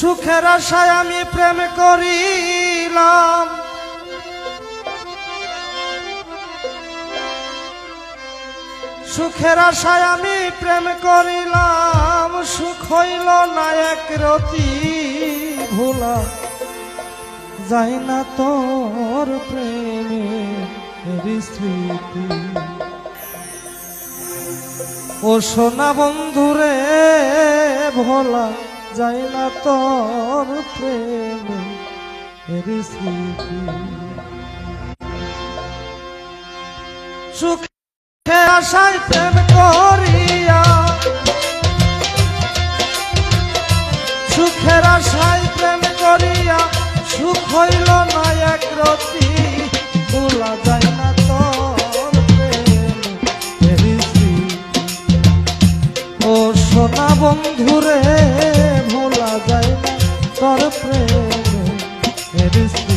সুখের আশায় আমি প্রেম করিলাম। সুখের আশায় আমি প্রেম করিলাম, সুখ হইল না এক রতি ভোলা। যাই না তোর প্রেমের স্মৃতি। ও সোনা বন্ধুরে ভোলা যাই না তোর প্রেম সুখে আশায় প্রেম প্রেমের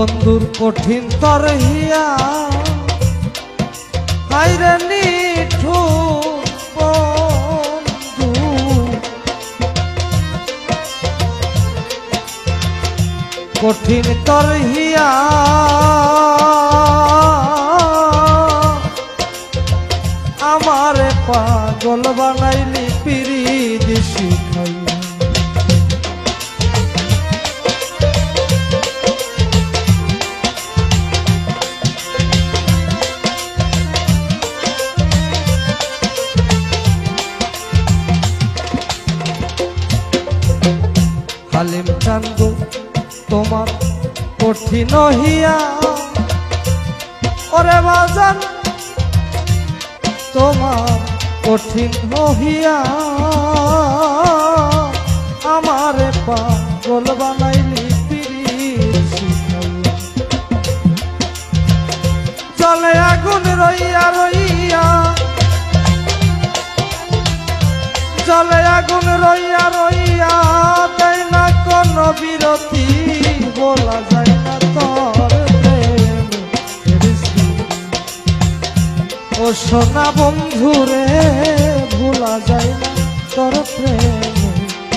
বন্ধুর কঠিন তর হিয়া তোমার কঠিন হিয়া ওরে বাজান, তোমার কঠিন হিয়া আমারে পাগল বানাইলি। জলে আগুন রইয়া রইয়া, জলে আগুন রইয়া রইয়া তোর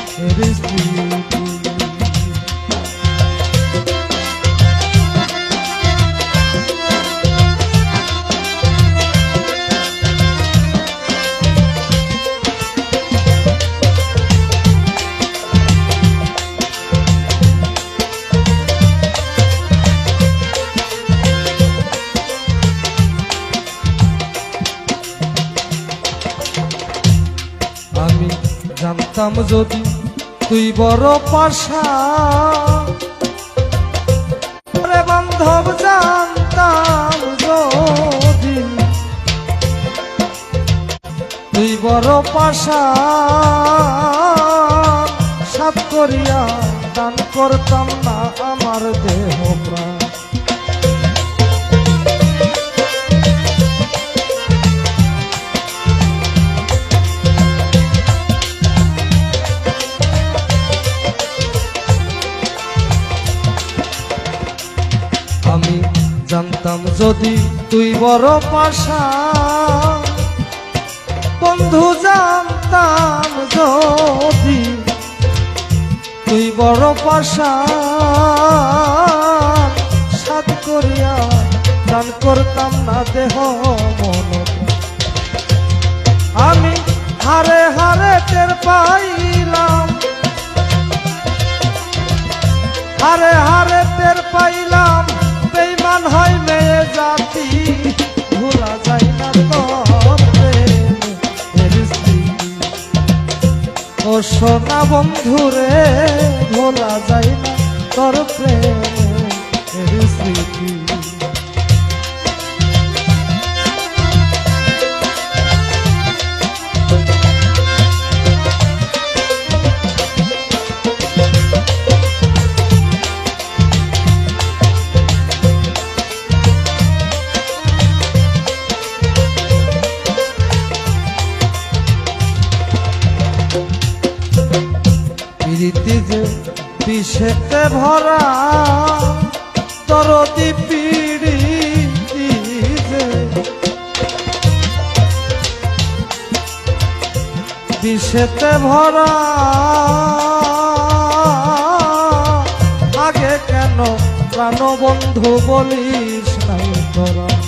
প্রেমের স্মৃতি জানতাম যদি তুই বড় পাশা। বান্ধব, জানতাম যদি তুই বড় পাশা। সাত করিয়া দান করতাম না আমার দেহ প্রাণ। জানতাম যদি তুই বড় পাশা, বন্ধু জানতাম যদি তুই বড় পাশা সাত করিয়া দান করতাম না দেহ মন। আমি হারে হারে টের পাইলাম, হারে হারে টের পাইলাম সোনা বন্ধুরে ভোলা যায় না তোর প্রেম স্মৃতি। বিষেতে ভরা দরদি পিড়ি যে বিষেতে ভরা। আগে কেন প্রাণবন্ধু বলিস নাই তোরা?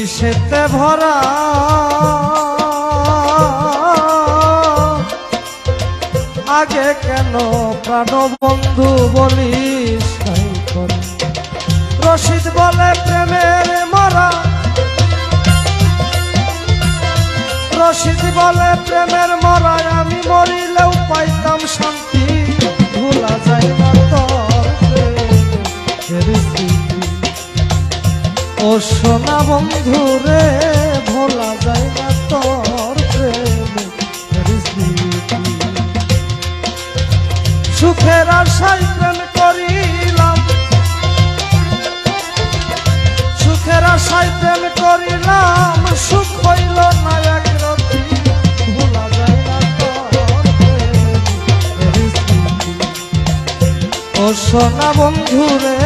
বিষেতে ভরা। আগে কেন প্রাণবন্ধু বলিস নাই তোরা? রশিদ বলে প্রেমের মরা। রশিদ বলে প্রেমের মরায় আমি মরিলেও পাইতাম শান্তি, ভোলা যায় না। সোনা বন্ধু রে, ভোলা যায় না তোর। সুখের আশায় প্রেম করিলাম। সুখের আশায় প্রেম করিলাম, সুখ হইল না সোনা বন্ধু রে,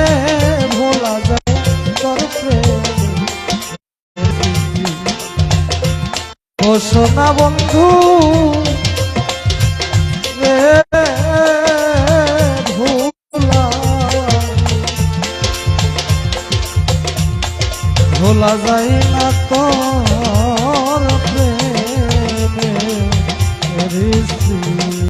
ভোলা যায় তোর প্রেম ও সোনা বন্ধু ভোলা। যায়